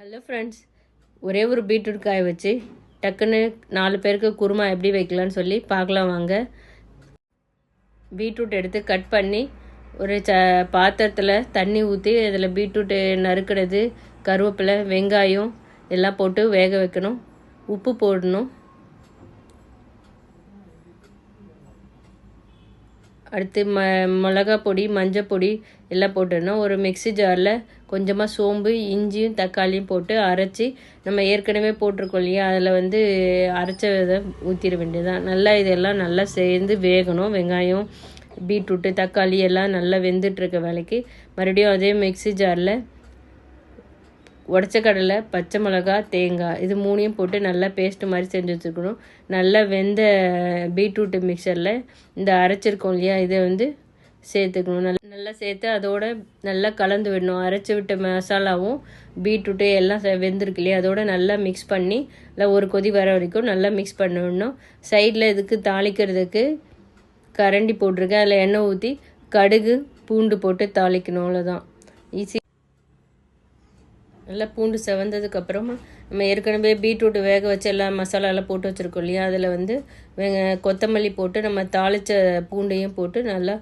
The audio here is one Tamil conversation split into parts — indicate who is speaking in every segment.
Speaker 1: ஹலோ ஃப்ரெண்ட்ஸ் ஒரே ஒரு பீட்ரூட் காய வச்சு டக்குன்னு நாலு பேருக்கு குருமா எப்படி வைக்கலாம்னு சொல்லி பார்க்கலாம் வாங்க. பீட்ரூட் எடுத்து கட் பண்ணி ஒரு ச பாத்திரத்தில் தண்ணி ஊற்றி அதில் பீட்ரூட்டு நறுக்கிறது கருவேப்பிலை வெங்காயம் எல்லாம் போட்டு வேக வைக்கணும். உப்பு போடணும். அடுத்து ம மிளகா பொடி மஞ்சள் பொடி எல்லாம் போட்டுடணும் ஒரு மிக்ஸி ஜாரில் கொஞ்சமாக சோம்பு இஞ்சியும் தக்காளியும் போட்டு அரைச்சி நம்ம ஏற்கனவே போட்டிருக்கோம் இல்லையா? அதில் வந்து அரைச்ச இதை ஊற்றிட வேண்டியதுதான். நல்லா இதெல்லாம் நல்லா சேர்ந்து வேகணும். வெங்காயம் பீட்ரூட்டு தக்காளி எல்லாம் நல்லா வெந்துட்டுருக்க வேலைக்கு. மறுபடியும் அதே மிக்ஸி ஜாரில் உடச்ச கடலை பச்சை மிளகா தேங்காய் இது மூணையும் போட்டு நல்லா பேஸ்ட் மாதிரி செஞ்சு வச்சுருக்கணும். நல்லா வெந்த பீட்ரூட்டு மிக்சரில் இந்த அரைச்சிருக்கோம் இல்லையா இதை வந்து சேர்த்துக்கணும். நல்லா நல்லா சேர்த்து அதோட நல்லா கலந்து விடணும். அரைச்சி விட்ட மசாலாவும் பீட்ரூட்டு எல்லாம் வெந்திருக்கு இல்லையா அதோட நல்லா மிக்ஸ் பண்ணி நல்லா ஒரு கொதி வர வரைக்கும் நல்லா மிக்ஸ் பண்ண விடணும். சைடில் இதுக்கு தாளிக்கிறதுக்கு கரண்டி போட்டிருக்கேன். அதில் எண்ணெய் ஊற்றி கடுகு பூண்டு போட்டு தாளிக்கணும். அவ்வளோதான் ஈஸி நல்லா பூண்டு செவந்ததுக்கப்புறமா நம்ம ஏற்கனவே பீட்ரூட் வேக வச்சு எல்லாம் மசாலாலாம் போட்டு வச்சுருக்கோம் இல்லையா? அதில் வந்து வெங்க கொத்தமல்லி போட்டு நம்ம தாளித்த பூண்டையும் போட்டு நல்லா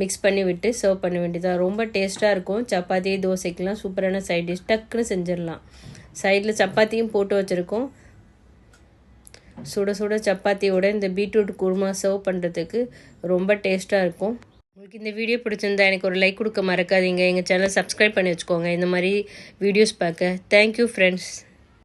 Speaker 1: மிக்ஸ் பண்ணி விட்டு சர்வ் பண்ண வேண்டியதாக ரொம்ப டேஸ்ட்டாக இருக்கும். சப்பாத்தி தோசைக்கெலாம் சூப்பரான சைட் டிஷ் டக்குன்னு செஞ்சிடலாம். சைடில் சப்பாத்தியும் போட்டு வச்சுருக்கோம். சுட சுட சப்பாத்தியோட இந்த பீட்ரூட் குருமா சர்வ் பண்ணுறதுக்கு ரொம்ப டேஸ்ட்டாக இருக்கும். உங்களுக்கு இந்த வீடியோ பிடிச்சிருந்தா எனக்கு ஒரு லைக் கொடுக்க மறக்காதீங்க. எங்கள் சேனல் சப்ஸ்கிரைப் பண்ணி வச்சுக்கோங்க. இந்த மாதிரி வீடியோஸ் பார்க்க. Thank you friends